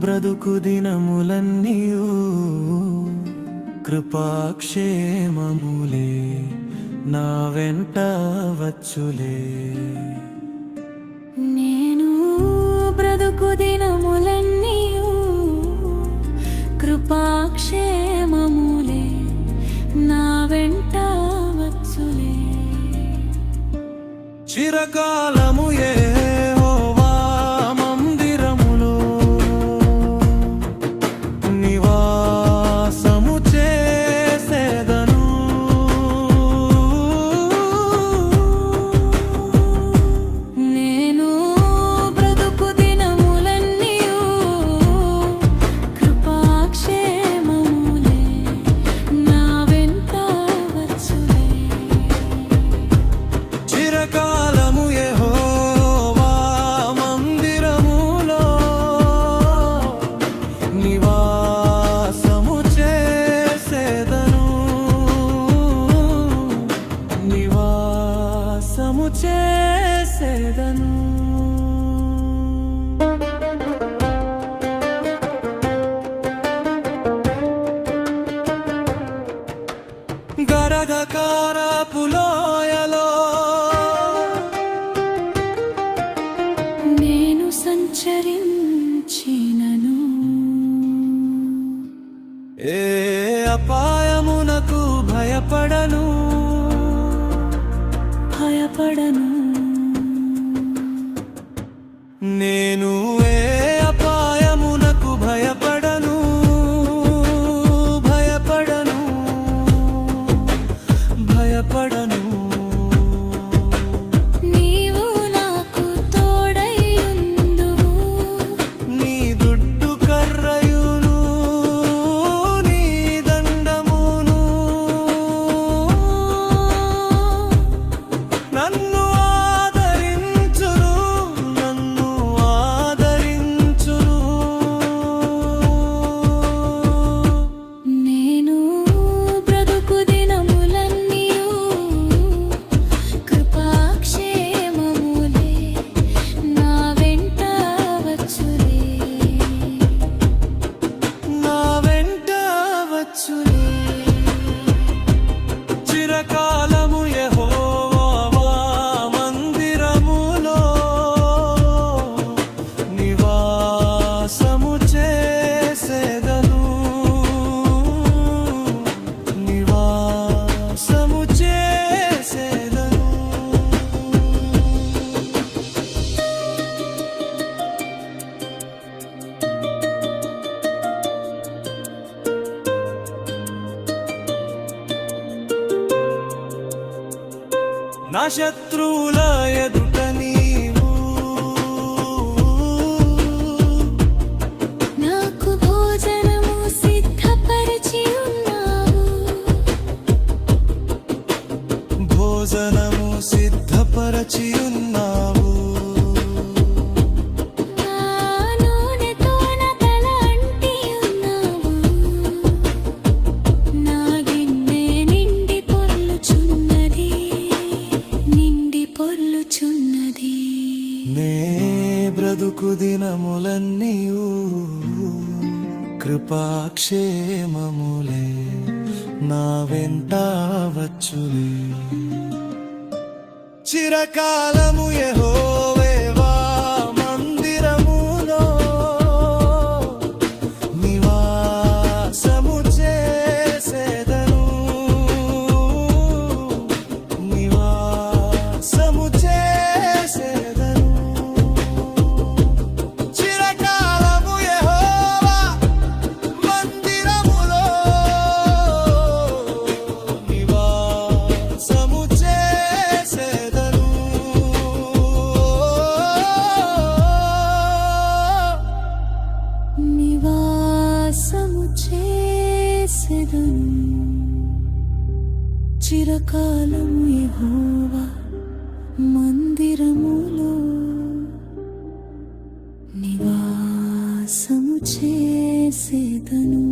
బ్రతుకు దినములన్నీయు కృపాక్షేమములే నా వెంట వచ్చులే. నేను బ్రతుకు దినములన్నీయు కృపాక్షేమములే నా వెంట వచ్చులే. చిరకాలము యెహోవా up all నా శత్రువుల ఎదుట నీవు. నాకు భోజనము సిద్ధపరిచి ఉన్నావు. భోజనము సిద్ధపరచి ఉన్నావు. బ్రతుకు దినములన్నీయు కృపాక్షేమములే నా వెంట వచ్చులే చిరకాలము యహో చిరకాలము యహోవా మందిరములో నివాసము చేసేదను.